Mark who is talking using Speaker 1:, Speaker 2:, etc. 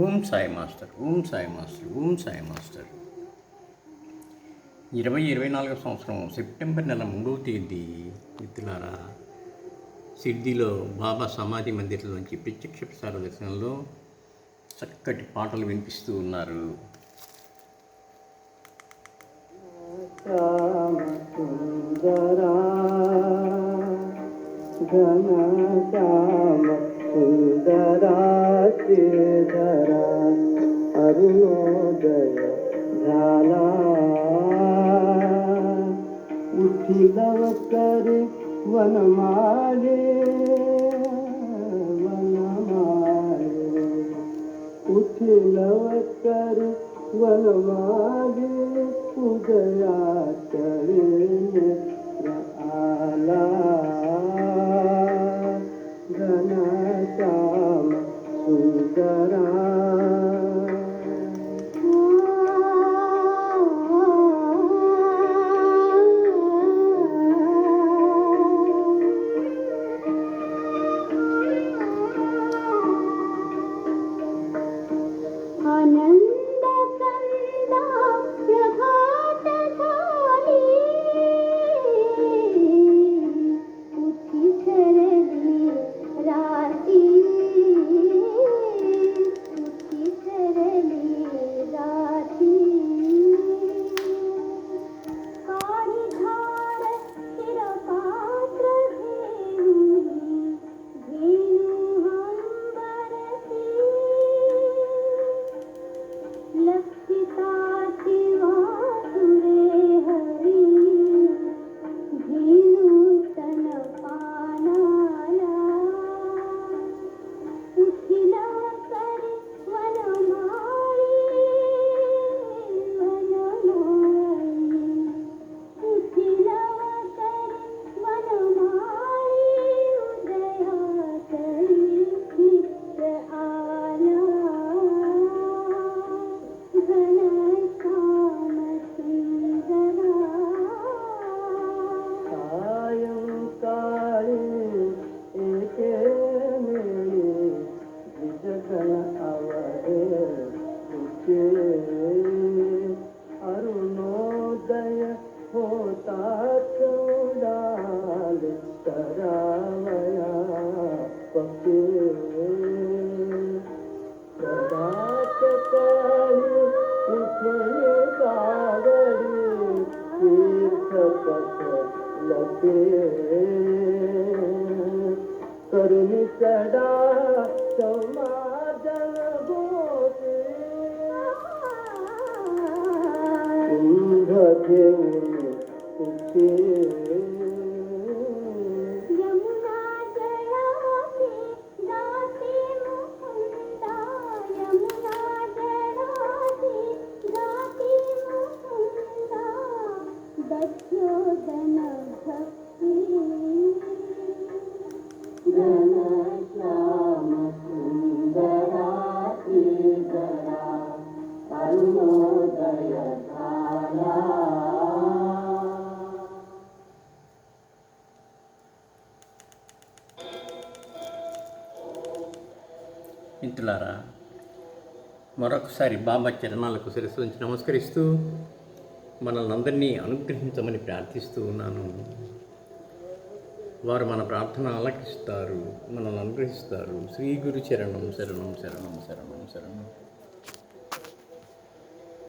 Speaker 1: Om Sai master Om Sai master Om Sai master. ఇరవై ఇరవై నాలుగో సంవత్సరం సెప్టెంబర్ నెల మూడవ తేదీ మిత్రులారా. సిద్ధిలో బాబా సమాధి మందిర్లోంచి ప్రత్యక్ష ప్రసార దర్శనంలో చక్కటి పాటలు వినిపిస్తూ ఉన్నారు.
Speaker 2: ఘన శ్యామ సుందరా
Speaker 3: केदारा अरुणोदय झाला उठिलवकर वनमाले वनमाले उठिलवकर वनमाले उदया करे
Speaker 2: पके Okay.
Speaker 1: మిత్రులారా మరొకసారి బాబా చరణాలకు శిరస్సు నమస్కరిస్తూ మనల్ని అందరినీ అనుగ్రహించమని ప్రార్థిస్తూ ఉన్నాను. వారు మన ప్రార్థన ఆలకిస్తారు మనల్ని అనుగ్రహిస్తారు. శ్రీ గురు చరణం శరణం శరణం శరణం శరణం.